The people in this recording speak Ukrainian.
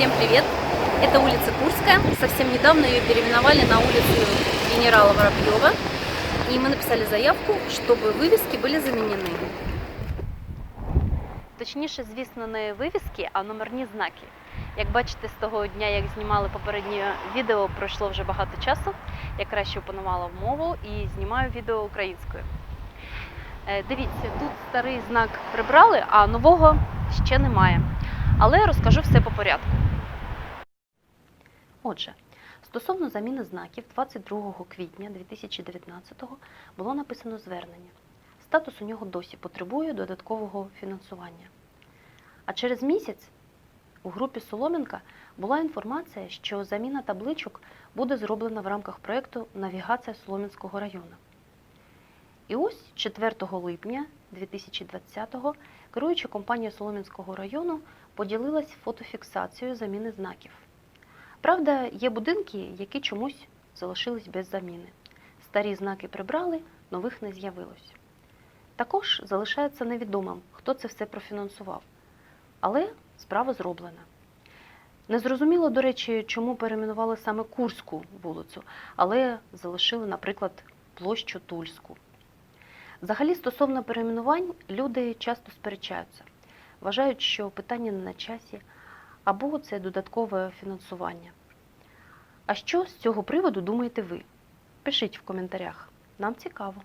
Всем привет! Это улица Курская. Совсем недавно ее переименовали на улицу генерала Воробьева. И мы написали заявку, чтобы вывески были заменены. Точніше, звісно, не вивіски, а номерні знаки. Як бачите, з того дня, як знімали попереднє відео, пройшло вже багато часу. Я краще опанувала мову і знімаю відео українською. Е, Дивіться, тут старий знак прибрали, а нового ще немає. Але розкажу все по порядку. Отже, стосовно заміни знаків 22 квітня 2019-го було написано звернення. Статус у нього досі потребує додаткового фінансування. А через місяць у групі Соломінка була інформація, що заміна табличок буде зроблена в рамках проєкту Навігація Соломінського району. І ось 4 липня 2020-го керуюча компанія Соломінського району поділилась фотофіксацією заміни знаків. Правда, є будинки, які чомусь залишились без заміни. Старі знаки прибрали, нових не з'явилось. Також залишається невідомим, хто це все профінансував. Але справа зроблена. Незрозуміло, до речі, чому перейменували саме Курську вулицю, але залишили, наприклад, площу Тульську. Взагалі, стосовно перейменувань, люди часто сперечаються, вважають, що питання не на часі, або це додаткове фінансування. А що з цього приводу думаєте ви? Пишіть в коментарях, нам цікаво.